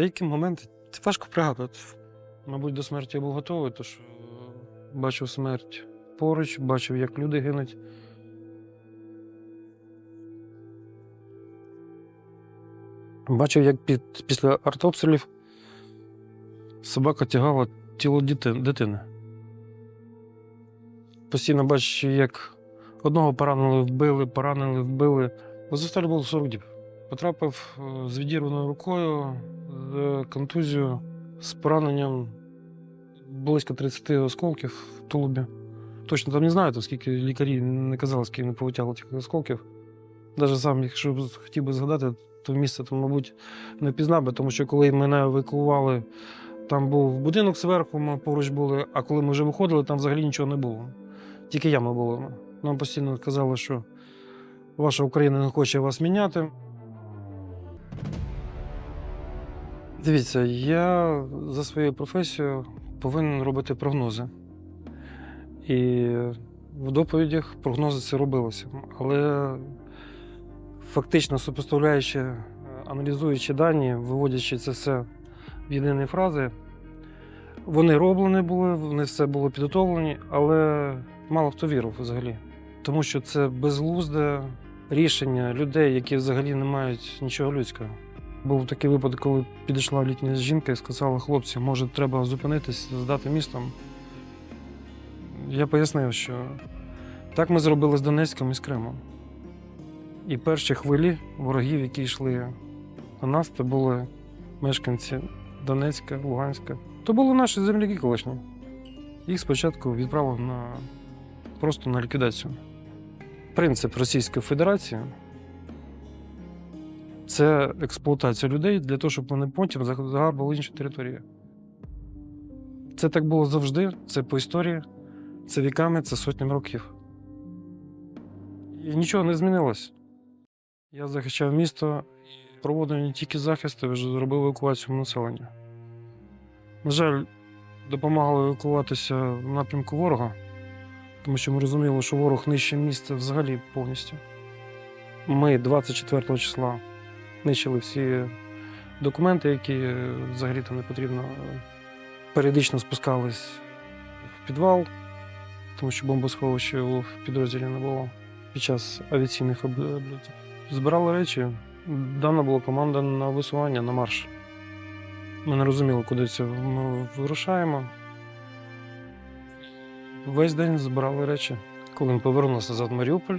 деякі моменти це важко пригадувати. Мабуть, до смерті я був готовий, тож е, бачив смерть поруч, бачив, як люди гинуть. Бачив, як під, після артобстрілів собака тягала тіло дитини. Постійно бачив, як одного поранили, вбили, поранили, вбили. Азовсталі було 40 діб. Потрапив е, з відірваною рукою, з контузією, з пораненням близько 30 осколків в тулубі. Точно там не знаю, то скільки лікарі не казали, скільки не повитягли тих осколків. Навіть сам, якщо б хотів би згадати, то місце, то, мабуть, не впізнав би, тому що коли мене евакуювали, там був будинок зверху, ми поруч були, а коли ми вже виходили, там взагалі нічого не було. Тільки ями було. Нам постійно казали, що ваша Україна не хоче вас міняти. Дивіться, я за своєю професією повинен робити прогнози. І в доповідях прогнози це робилося. Але фактично супоставляючи, аналізуючи дані, виводячи це все в єдині фрази, вони роблені були, вони все було підготовлені, але мало хто вірив взагалі. Тому що це безглузде рішення людей, які взагалі не мають нічого людського. Був такий випадок, коли підійшла літня жінка і сказала, хлопці, може, треба зупинитись, здати містом. Я пояснив, що так ми зробили з Донецьком і з Кримом. І перші хвилі ворогів, які йшли на нас, це були мешканці Донецька, Луганська. То були наші земляки колишні. Їх спочатку відправили на просто на ліквідацію. Принцип Російської Федерації це експлуатація людей для того, щоб вони потім загарбали інші території. Це так було завжди, це по історії, це віками, це сотнями років. І нічого не змінилось. Я захищав місто і проводив не тільки захист, а вже зробив евакуацію населення. На жаль, допомагало евакуватися в напрямку ворога, тому що ми розуміли, що ворог нищить місце взагалі повністю. Ми 24 числа нищили всі документи, які е, взагалі там не потрібно. Періодично спускались в підвал, тому що бомбосховища у підрозділі не було під час авіаційних обльотів. Збирали речі. Дана була команда на висування на марш. Ми не розуміли, куди це ми вирушаємо. Весь день збирали речі. Коли ми повернулися назад в Маріуполь,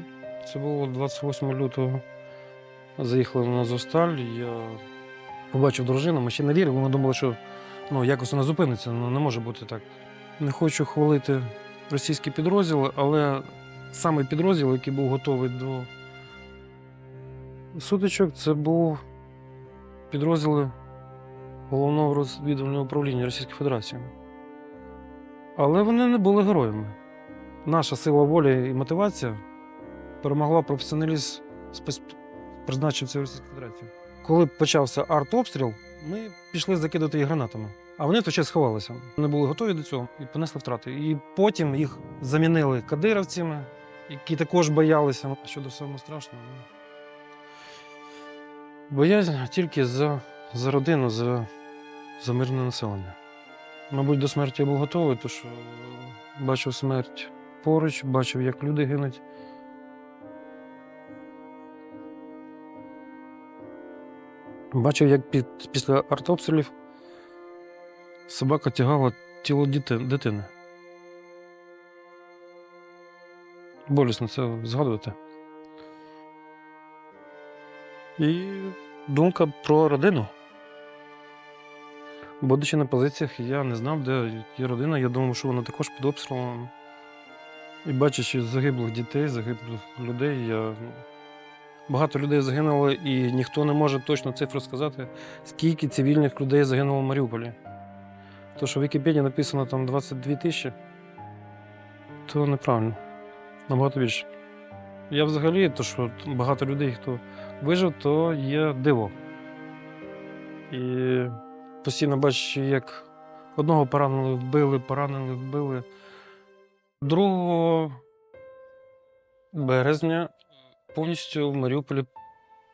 це було 28 лютого. Заїхали на Зосталь, я побачив дружину, ми ще не вірили, ми думали, що ну, якось вона зупиниться, ну не може бути так. Не хочу хвалити російські підрозділи, але саме підрозділ, який був готовий до сутичок, це був підрозділи головного розвідувального управління Російської Федерації. Але вони не були героями. Наша сила волі і мотивація перемогла професіоналізм спецпризначенців Російської Федерації. Коли почався артобстріл, ми пішли закидати їх гранатами. А вони в той час сховалися. Вони були готові до цього і понесли втрати. І потім їх замінили кадировцями, які також боялися. Щодо самого страшного. ну, Боязнь тільки за, за родину, за, за мирне населення. Мабуть, до смерті я був готовий, тому що бачив смерть поруч, бачив, як люди гинуть. Бачив, як під, після артобстрілів собака тягала тіло дитини. Болісно це згадувати. І думка про родину. Будучи на позиціях, я не знав, де є родина. Я думав, що вона також під обстрілом. І бачачи загиблих дітей, загиблих людей, я... багато людей загинуло, і ніхто не може точно цифру сказати, скільки цивільних людей загинуло в Маріуполі. То, що в Вікіпедії написано там 22 тисячі, то неправильно. Набагато більше. Я взагалі, то, що багато людей, хто вижив, то є диво. І постійно бачу, як одного поранили, вбили, поранили, вбили. 2 березня повністю в Маріуполі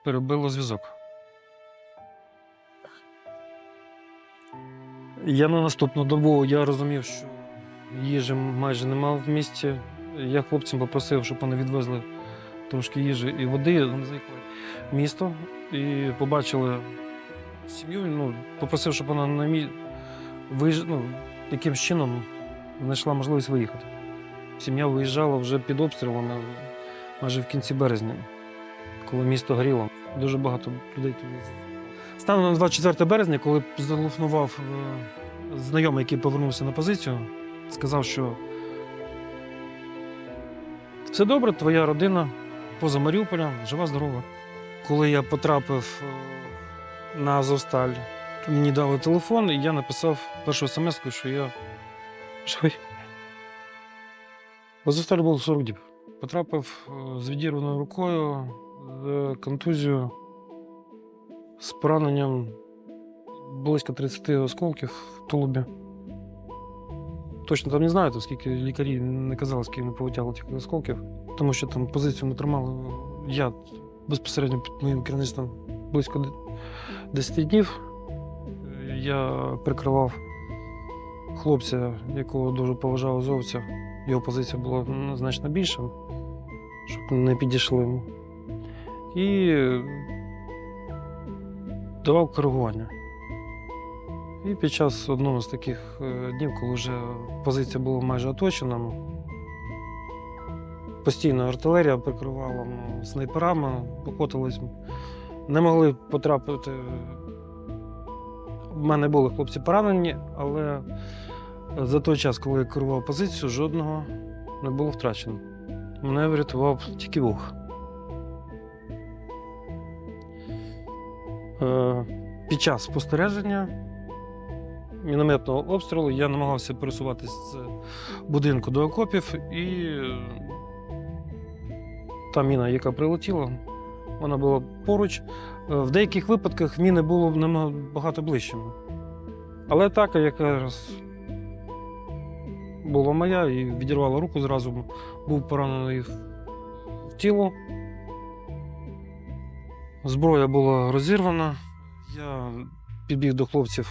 перебило зв'язок. Я на наступну добу я розумів, що їжі майже немає в місті. Я хлопцям попросив, щоб вони відвезли трошки їжі і води. Вони заїхали в місто і побачили сім'ю. Ну, попросив, щоб вона на мі... виїж... ну, якимсь чином знайшла можливість виїхати. Сім'я виїжджала вже під обстрілами майже в кінці березня, коли місто горіло. Дуже багато людей туди. Станом на 24 березня, коли зателефонував е, знайомий, який повернувся на позицію, сказав, що все добре, твоя родина поза Маріуполем, жива, здорова. Коли я потрапив е, на Азовсталь, мені дали телефон, і я написав першу смс, що я живий. В Азовсталь було 40 діб. Потрапив е, з відірваною рукою, з контузією, з пораненням близько 30 осколків в тулубі. Точно там не знаю, оскільки лікарі не казали, скільки не полетяло тих осколків, тому що там позицію ми тримали я безпосередньо під моїм керівництвом близько де- 10 днів. Я прикривав хлопця, якого дуже поважав азовця. Його позиція була ну, значно більша, щоб не підійшли йому. І давав коригування. І під час одного з таких е, днів, коли вже позиція була майже оточена, постійно артилерія прикривала ну, снайперами, охотились. Не могли потрапити. В мене були хлопці поранені, але за той час, коли я керував позицію, жодного не було втрачено. Мене врятував тільки Бог. Е, Під час спостереження мінометного обстрілу я намагався пересуватися з будинку до окопів, і та міна, яка прилетіла, вона була поруч. В деяких випадках міни було набагато ближчими. Але атака, яка раз була моя і відірвала руку зразу, був поранений в тіло. Зброя була розірвана. Я підбіг до хлопців,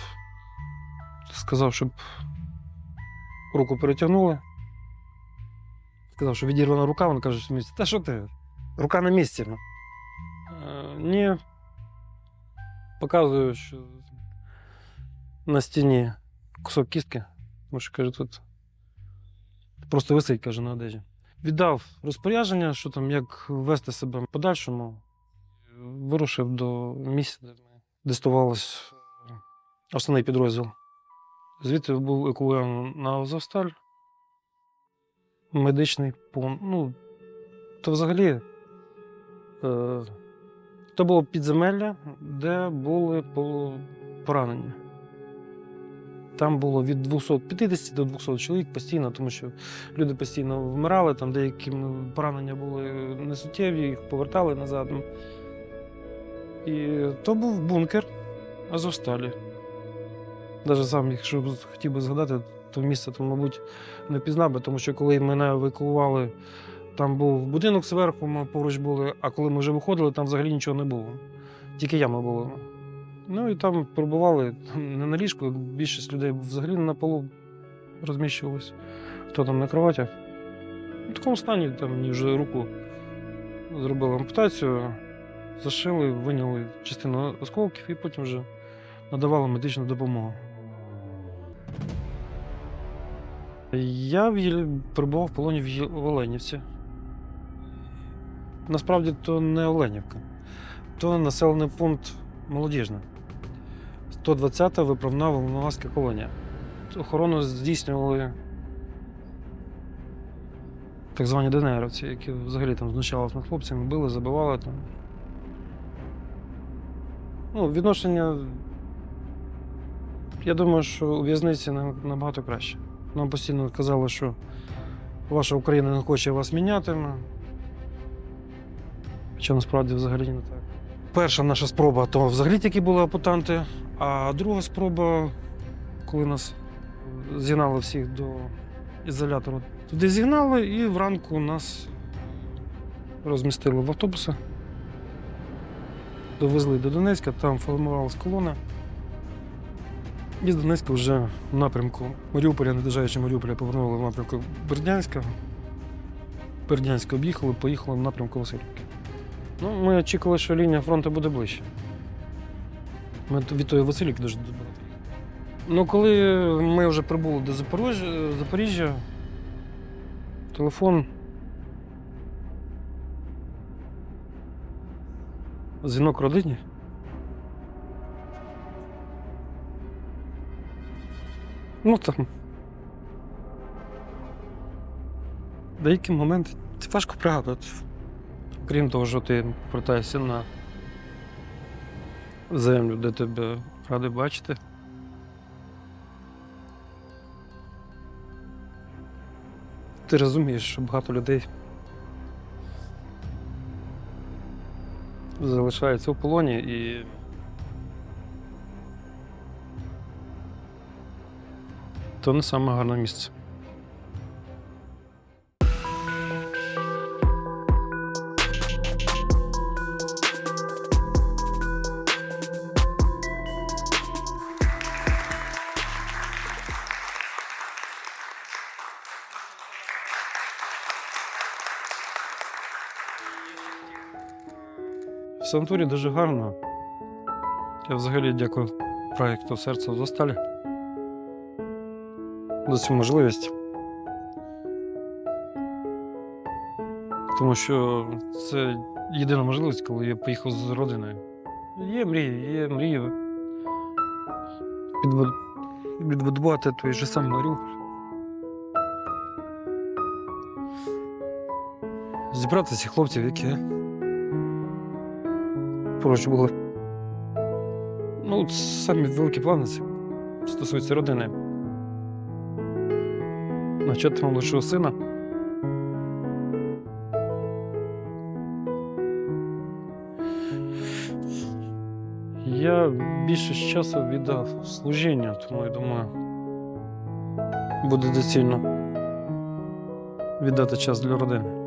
сказав, щоб руку перетягнули. Сказав, що відірвана рука, вони кажуть, «Місць, та що ти? Рука на місці. ну». Е, ні. Показую, що на стіні кусок кістки, тому що каже, тут просто висить, каже, на одежі. Віддав розпорядження, що там, як вести себе в подальшому. Вирушив до місця, де ми дистувалось основний підрозділ. Звідти був евакуйований на Азовсталь. Медичний пункт. Ну, то взагалі е, то було підземелля, де були поранені. Там було від 250 до 200 чоловік постійно, тому що люди постійно вмирали, там деякі поранення були несуттєві, їх повертали назад. І то був бункер Азовсталі. Навіть сам, якщо хотів би згадати, то місце то, мабуть, не пізнав би, тому що коли мене евакуювали, там був будинок зверху, ми поруч були, а коли ми вже виходили, там взагалі нічого не було. Тільки ями були. Ну і там пробували не на ліжку, більшість людей взагалі на полу розміщувалось. Хто там на кроватях. В такому стані там мені вже руку зробили ампутацію, зашили, виняли частину осколків і потім вже надавали медичну допомогу. Я перебував в полоні в Оленівці. Насправді то не Оленівка, то населений пункт Молодіжне. 120-та виправна волноваська колонія. Охорону здійснювали так звані ДНРовці, які взагалі там знущалися над хлопцями, били, забивали там. Ну, відношення. Я думаю, що у в'язниці набагато краще. Нам постійно казали, що ваша Україна не хоче вас міняти. Хоча насправді взагалі не так. Перша наша спроба, то взагалі тільки були апутанти, а друга спроба, коли нас зігнали всіх до ізолятору. Туди зігнали і вранку нас розмістили в автобуси. Довезли до Донецька, там формувалась колона. І з Донецька вже в напрямку Маріуполя, не доїжджаючи Маріуполя, повернули в напрямку Бердянська. Бердянська об'їхали, поїхали в напрямку Васильівки. Ну, ми очікували, що лінія фронту буде ближче. Ми від тої Васильівки дуже далеко. Ну, коли ми вже прибули до Запоріжжя, телефон. Дзвінок родині. Ну там. Деякі моменти важко пригадувати. Крім того, що ти повертаєшся на землю, де тебе ради бачити. Ти розумієш, що багато людей залишаються в полоні і. То не саме гарне місце. В санаторії дуже гарно. Я взагалі дякую проєкту Серце в Зосталі за цю можливість. Тому що це єдина можливість, коли я поїхав з родиною. Є мрії, є мрії. Відбудувати той же самий Маріуполь. Зібрати цих хлопців, які поруч були. Ну, самі великі плани це стосуються родини. Навчати молодшого сина. Я більше часу віддав служінню, тому я думаю, буде доцільно віддати час для родини.